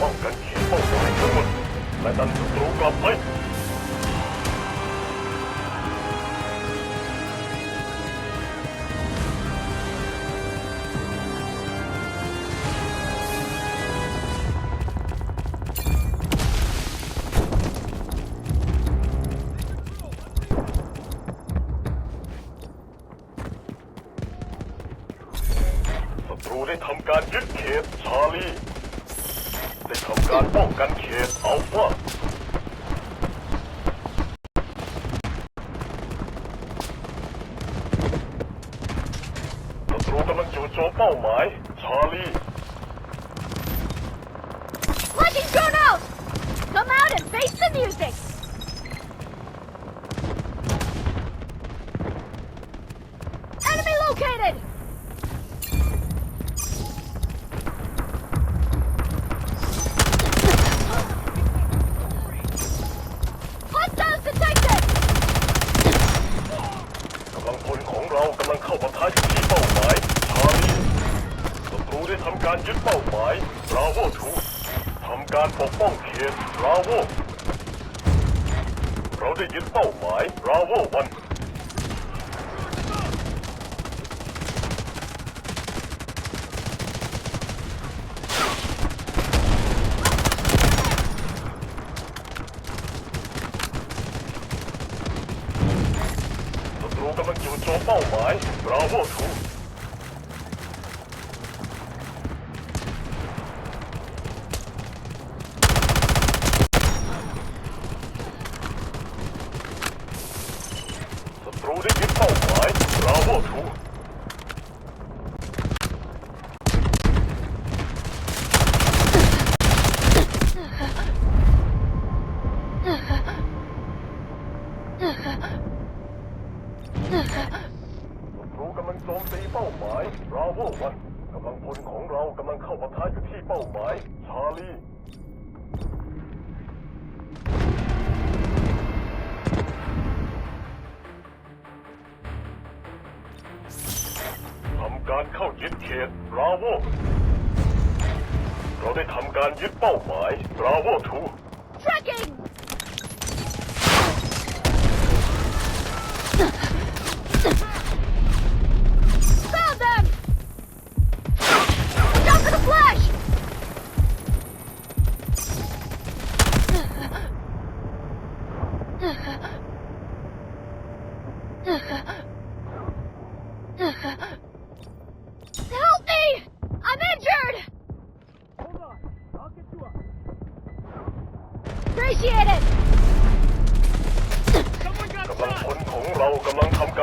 ป้องกันเขตเป้าหมายทั้งหมดและดันศัตรูกลับไปศัตรูได้ทำการยึดเขตชาลี ทำการป้องกันเขตอัลฟาศัตรูกำลังจู่โจมเป้าหมาย ชาลี Launching drone out! Come out and face the music! บราโวเราได้ยึดเป้าหมายบราโววันศัตรูกำลังจู่โจมเป้าหมายบราโวทู ยึดเขตบราโวเราได้ทำการยึดเป้าหมายบราโวทู Tracking!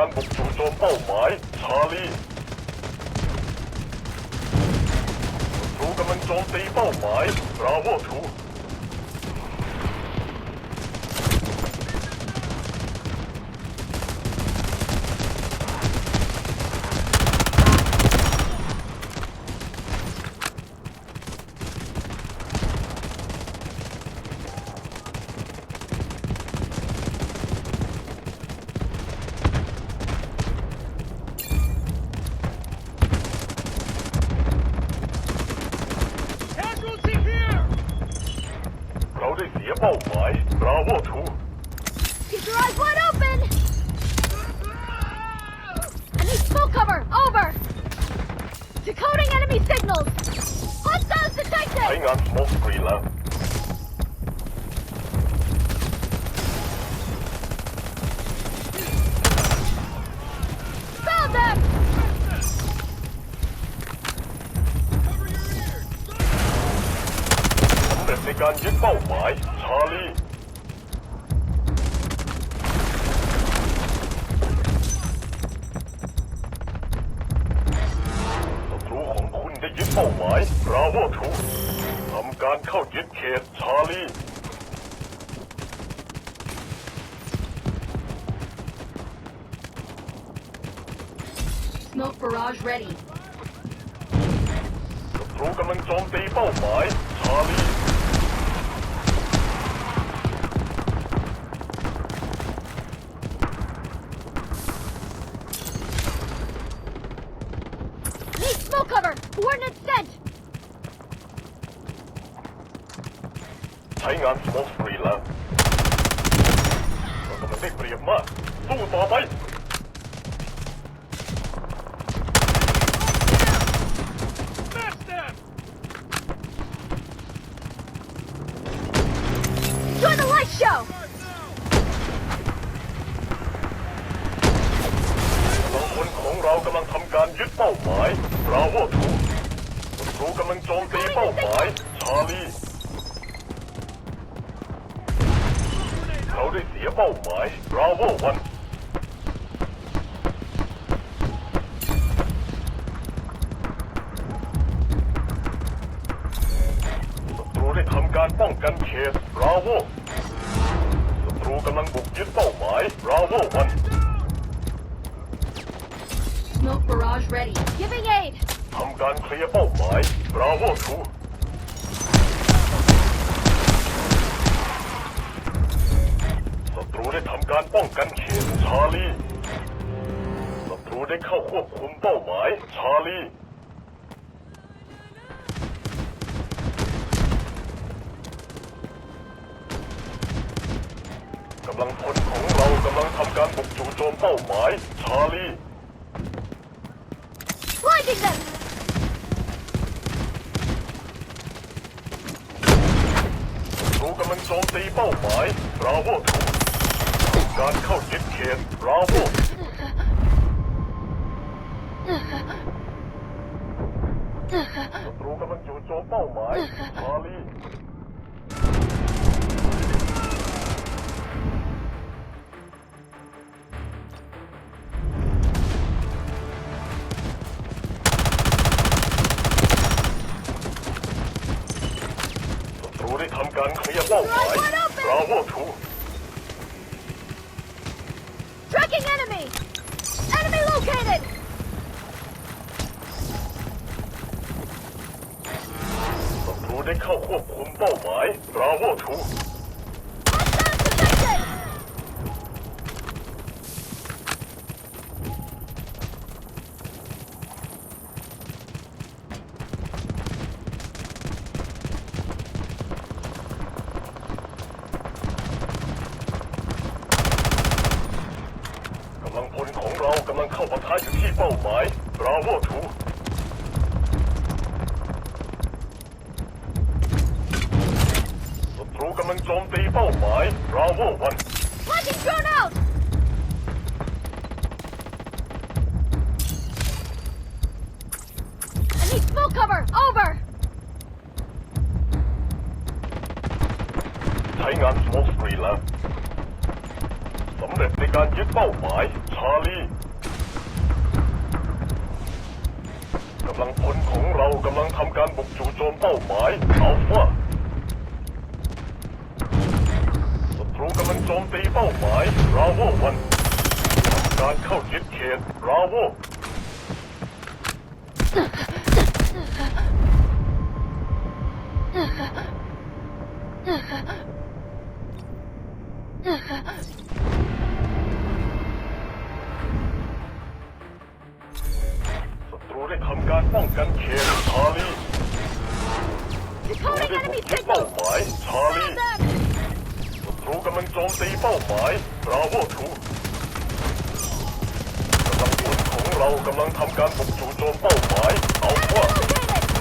การบุกจู่โจมเป้าหมาย ชาลีศัตรูกำลังโจมตีเป้าหมาย บราโวทู Casualty here. เราได้เสียเป้าหมายบราโวทู Keep your eyes wide open! I need smoke cover! Over! Decoding enemy signals! Hostiles ใช้ detected! งานสโมกสกรีน แล้วเสร็จในการยึดเป้าหมาย ชาลี ศัตรูของคุณได้ยึดเป้าหมาย บราโวทู ทำการเข้ายึดเขตชาลี Smoke barrage ready. ศัตรูกำลังโจมตีเป้าหมาย ชาลี Need smoke cover! Coordinates sent! งานสโมกสกรีนแล้วเรากำลังได้เปรียบมาก สู้ต่อไป Smash them! Join the light show! กำลังพลของเรากำลังทำการยึดเป้าหมายบราโวทูศัตรูกำลังโจมตีเป้าหมาย ชาลี เขาได้เสียเป้าหมายบราโววันศัตรูได้ทำการป้องกันเขตบราโวศัตรูกำลังบุกยึดเป้าหมายบราโววัน Smoke barrage ready. Giving aid! ทำการเคลียร์เป้าหมายบราโวทู ได้ทำการป้องกันเขตชาลีศัตรูได้เข้าควบคุมเป้าหมายชาลีกำลังพลของเรากำลังทำการบุกจู่โจมเป้าหมายชาลี Blinding them! รู้กำลังโจมตีเป้าหมายบราโวทู การเข้ายึดเขตบราโวศัตรูกำลังจู่โจมเป้าหมายชาลีศัตรูได้ทำการเคลียร์เป้าหมายบราโวทู Tracking enemy! Enemy located! ศัตรูได้เข้าควบคุมเป้าหมายบราโวทู Hostile detected! กำลังพลของเรากำลังเข้าปะทะอยู่ที่เป้าหมายบราโวทูศัตรูกำลังโจมตีเป้าหมายบราโววัน Launching drone out! I need smoke cover! Over! ใช้งานสโมกสกรีนแล้วสำเร็จในการยึด เป้าหมาย ชาลีกำลังพลของเรากำลังทำการบุกจู่โจมเป้าหมายอัลฟาศัตรูกำลังโจมตีเป้าหมายราโววันทำการเข้ายึดเขตราโว ตีเป้าหมายบราโวทูกำลังพลของเรากำลังทำการบุกจู่โจมเป้าหมายเอาว่า Located!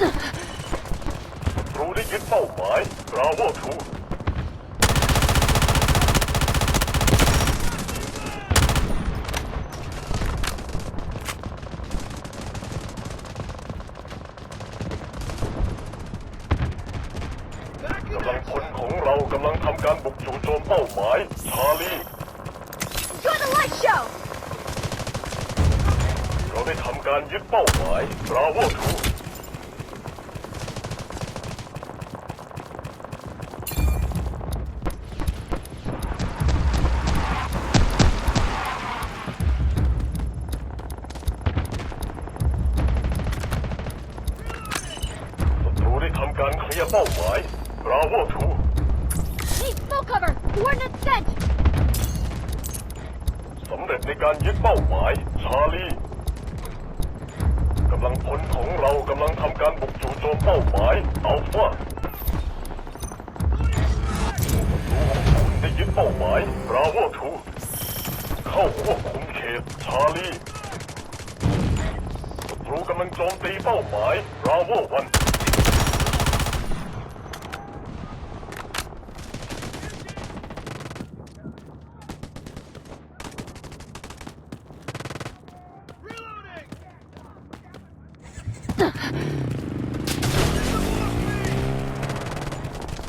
ศัตรูได้ยึดเป้าหมายบราโวทูกำลังพลของเรากำลังทำการบุกจู่โจมเป้าหมายชาลี Enjoy the light show! เราได้ ทำการยึดเป้าหมายบราโวทูศัตรูได้ทำการเคลียร์เป้าหมายบราโวทู Need smoke Sent! สำเร็จในการยึดเป้าหมาย ชาลีกำลังพลของเรากำลังทำการบุกจู่โจมเป้าหมายอัลฟาศัตรูของคุณได้ยึดเป้าหมายบราโวทูเข้าควบคุมเขตชาลีศัตรูกำลังโจมตีเป้าหมายบราโววัน Reloading!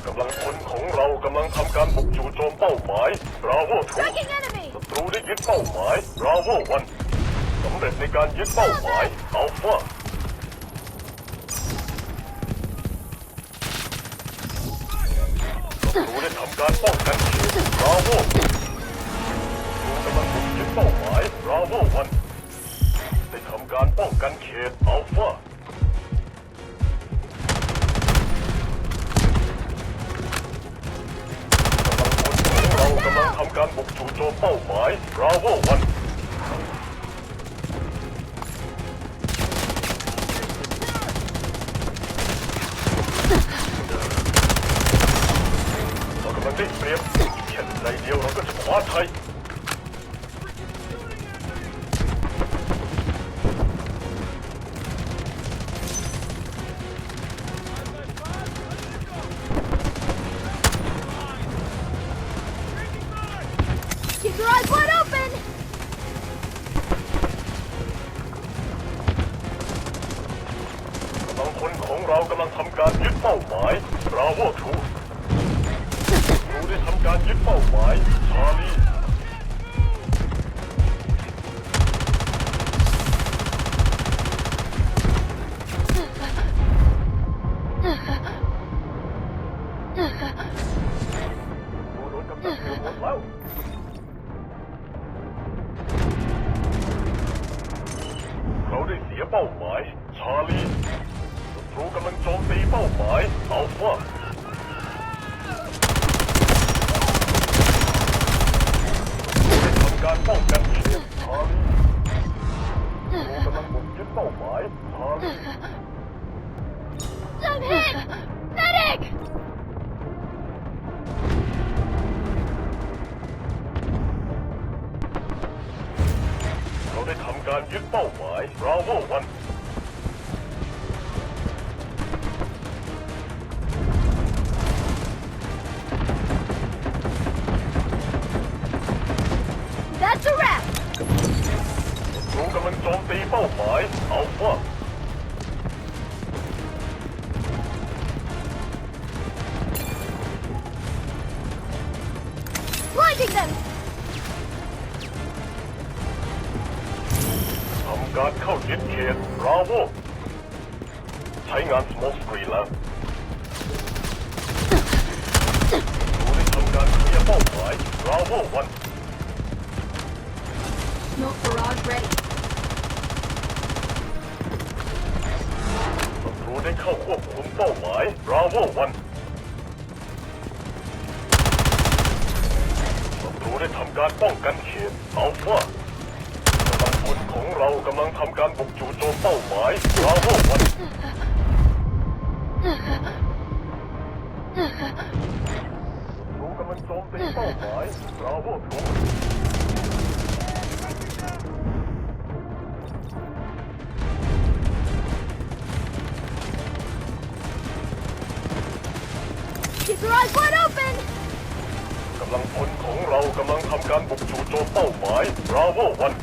กำลังพลของเรากำลังทำการบุกจู่โจมเป้าหมาย บราโวทู Tracking enemy! ศัตรูได้ยึดเป้าหมายบราโววันสำเร็จในการยึดเป้าหมายอัลฟาศัตรูได้ทำการป้องกันเขตบราโวศัตรูกำลังบุกยึดเป้าหมายบราโววันได้ทำการป้องกันเขตอัลฟา การบุกจู่โจมเป้าหมายบราโววันเรากำลังได้เปรียบแค่ในเดียวเราก็จะคว้าไทย บราโวทูเราได้ทำการยึดเป้าหมายชาลีโดนกำลังเรือหมดแล้วเราได้เสียเป้าหมาย ชาลีศัตรูกำลังโจมตีเป้าหมายอัลฟาได้ทำ การป้องกันเขตชาลีศัตรูกำลังบุกยึดเป้าหมายชาลี I'm hit! Medic! เราได้ทำการยึดเป้าหมายบราโววัน Blinding them! ทำการเข้ายึดเขตบราโวใช้งานสโมกสกรีนแล้วเราได้ทำการเคลียร์เป้าหมายบราโววัน Smoke barrage ready. ศัตรูได้เข้าควบคุมเป้าหมายบราโววัน ตรูได้ทำการป้องกันเขตอัลฟากำลังพลของเรากำลังทำการบุกจู่โจมเป้าหมายบราโววันรู้กำลังโจมตีเป้าหมายบราโวทู Keep your eyes wide open! ำลังพลของเรากำลังทำการบุกจู่โจมเป้าหมายราววัน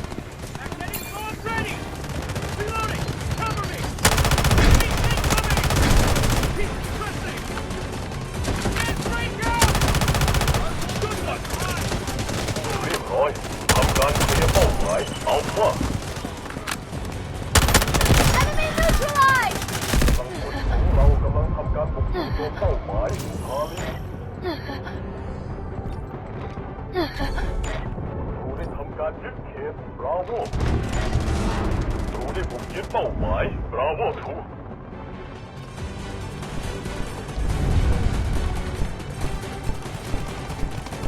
เป้าหมายบราโวทู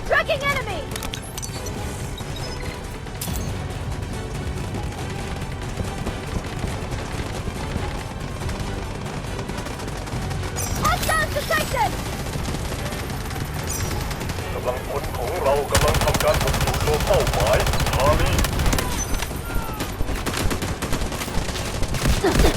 Tracking Tracking enemy! Hostiles detected! กำลังพลของเรากำลังทำการบุกสู่โลเป้าหมายชาลีปฏิบัติการ ล้มเ